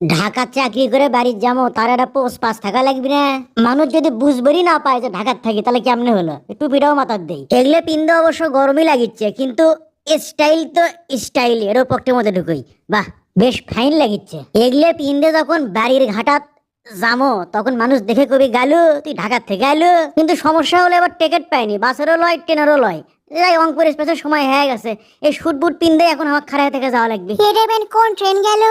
ঢাকা চাকরি করে বাড়ির যাব তার একটা পোস্ট পাস থাকা লাগবে না। মানুষ যদি বুঝবেরই না পায় যে ঢাকার থাকি, তাহলে কেমনে হলো? টুপিটাও মাথার দেই। এগুলো পিন্দে অবশ্য গরমই লাগিচ্ছে, কিন্তু স্টাইল তো স্টাইল এরও পক্ষের মধ্যে ঢুকই। বাহ, বেশ ফাইন লাগিচ্ছে। এগুলো পিন্দে যখন বাড়ির ঘাটাত যামো তখন মানুষ দেখে কবি, গালু, তুই ঢাকার থেকে আলু? কিন্তু সমস্যা হলো এবার টিকিট পাইনি, বাসেরও লয়, ট্রেনেরও লয়। যাই রংপুর এক্সপ্রেসের সময় হয়ে গেছে। এই শুট বুট পিন্দে এখন আমার খারাপ থেকে যাওয়া লাগবে। এটা বেন কোন ট্রেন গেল?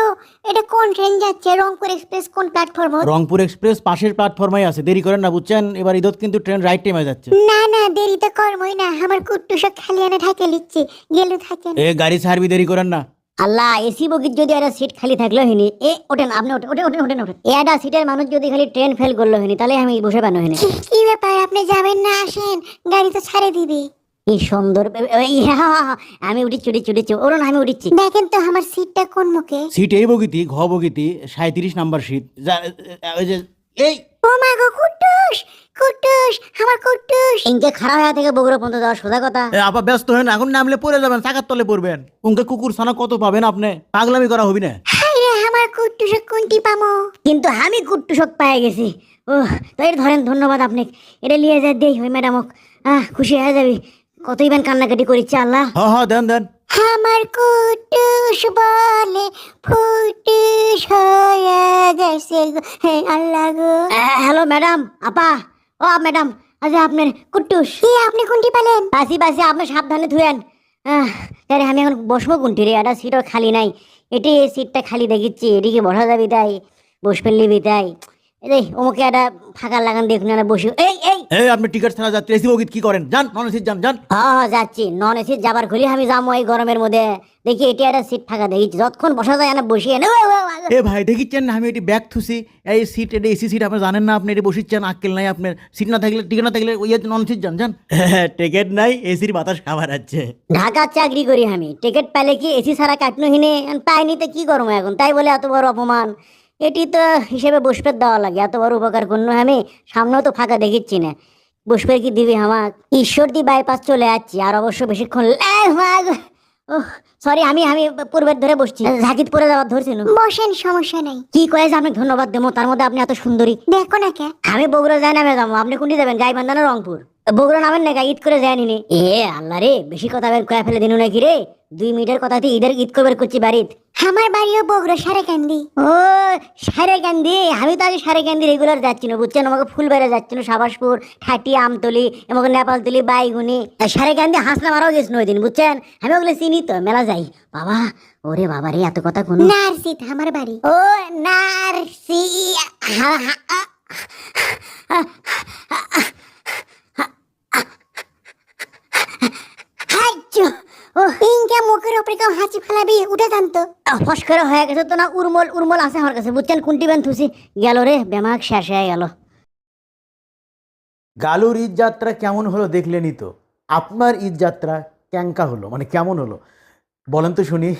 এটা কোন ট্রেন যাচ্ছে? রংপুর এক্সপ্রেস কোন প্ল্যাটফর্ম রংপুর এক্সপ্রেস পাশের প্ল্যাটফর্মে আছে। দেরি করেন না বুঝছেন? এবার ঈদত কিন্তু ট্রেন রাইট টাইমে যাচ্ছে। না না দেরি তো কর্মই না। আমার কুট্টুসক খালি আনে ঢাকে লিখছে গেলু থাকেন। এ গাড়ি ছাড়বি দেরি করেন না। আল্লাহ এসি বগির যদি একটা সিট খালি থাকল হিনি এ ওঠেন আপনি ওঠেন ওঠেন ওঠেন ওঠেন। ওঠেন একটা সিটের মানুষ যদি খালি ট্রেন ফেল করল হিনি তাহলে আমি বসে পানো হিনি কি- কি ব্যাপার? আপনি যাবেন না আসেন। গাড়ি তো ছাড়ে দিবে। কি সুন্দর আমি আমি উঠিচ্ছি। দেখেন তো আমার সিটটা কোন মুখে? সিট এই বগিতি ঘ বগিতি সাঁত্রিশ নাম্বার সিট। যা- ওই যে এই। ও মা গো কুট্টুস কুট্টুস আমার কুট্টুস। ইনকে খারাপ হয়ে থেকে বগুড়া পর্যন্ত যাওয়া সোজা কথা। এ, আপা ব্যস্ত হন এখন নামলে পড়ে যাবেন চাকার তলে পড়বেন। উনকে কুকুর ছানা কত পাবেন আপনি? পাগলামি করা হবি না। হাই রে আমার কুট্টুসক কোনটি পামো? কিন্তু আমি কুট্টু শোক পেয়ে গেছি। ও তো ধরেন ধন্যবাদ আপনি এটা নিয়ে যা দেই ওই ম্যাডামক। আহ খুশি হয়ে যাবি। কতই বেন কান্নাকাটি করিচ্ছে আল্লাহ? হ হ দেন দেন। আমার কুটুস বলে ফুটুস হয়ে গেছে আল্লাহ গো। Hello madam. আপা ও ম্যাডাম আচ্ছা আপনার কুট্টুস কি আপনি কোনটি পেলেন? বাসি বাসি আপনি সাবধানে ধুয়েন। আহ, তাহলে আমি এখন বসবো কোনটি রে? একটা সিটও খালি নাই। এটি এই সিটটা খালি দেখিচ্ছি। এদিকে বসা যাবি তাই বসবে নিবি তাই। এই ওমকে একটা ফাঁকা লাগান দেখুন একটা বসি এই এই আপনি টিকিট ছাড়া যাত্রী এসি বগিত কি করেন? যান নন এসি যান যান। হ্যাঁ হ্যাঁ যাচ্ছি। নন এসি যাবার খুলি আমি যাব এই গরমের মধ্যে। দেখি এটি একটা সিট ফাঁকা দেখিচ্ছি যতক্ষণ বসা যায় না বসিয়ে নে এ ভাই দেখিচ্ছেন আমি এটি ব্যাগ থুসি। এই সিট এটা এসি সিট আপনি জানেন না আপনি এটি বসিচ্ছেন আক্কেল নাই আপনার। সিট না থাকলে টিকিট না থাকলে ওই নন সিট যান যান। টিকিট নাই এসির বাতাস খাবার আছে। ঢাকার চাকরি করি আমি। টিকিট পেলে কি এসি ছাড়া কাটনো হিনে? পাইনি তো কি করব এখন? তাই বলে এত বড় অপমান। এটি তো হিসেবে বসপের দেওয়া লাগে। এত বড় উপকার করল আমি। সামনেও তো ফাঁকা দেখিচ্ছি না। বসপের কি দিবি আমার ঈশ্বরদি বাইপাস চলে যাচ্ছি আর অবশ্য বেশিক্ষণ সরি আমি আমি পূর্বের ধরে বসছি। ঝাঁকিত পরে যাওয়ার ধরছি। বসেন সমস্যা নাই। কি কয়েছে? আপনি ধন্যবাদ দেবো। তার মধ্যে আপনি এত সুন্দরী। দেখো না কে। আমি বগুড়া যাই নামে যাব। আপনি কোনটি যাবেন? গাইবান্ধা না রংপুর? বগুড়া নামেন না ঈদ করে যায়নি এ আল্লাহ রে বেশি কথা বের কয়ে ফেলে দিনু নাকি রে? দুই মিনিটের কথাতে ঈদের ঈদ করে বের করছি বাড়িত। আমার বাড়িও বগুড়া সারে কান্দি। ও সারে ক্যান্দি আমি তো আগে সারে ক্যান্দি রেগুলার যাচ্ছি না বুঝছেন? আমাকে ফুল বেড়ে যাচ্ছি না সাবাসপুর ঠাটি আমতলি আমাকে নেপালতলি বাইগুনি। সারে ক্যান্দি হাসনা মারাও গেছিল ওই দিন বুঝছেন? আমি ওগুলো চিনি তো মেলা যাই। বাবা ওরে বাবা রে এত কথা কোনো নার্সিত আমার বাড়ি। ও নার্সি ও ইনকা মুখের উপরে কেউ হাঁচি ফেলাবি উঠে জানতো ফস করে হয়ে গেছে তো না উর্মল উর্মল আছে আমার কাছে। বুঝছেন কোনটি বেন থুসি গেল রে বেমাক শেষ হয়ে গেল। গালুর ঈদ যাত্রা কেমন হলো দেখলেনই তো? আপনার ঈদ যাত্রা ক্যাঙ্কা হলো? মানে কেমন হলো? বলেন তো শুনি।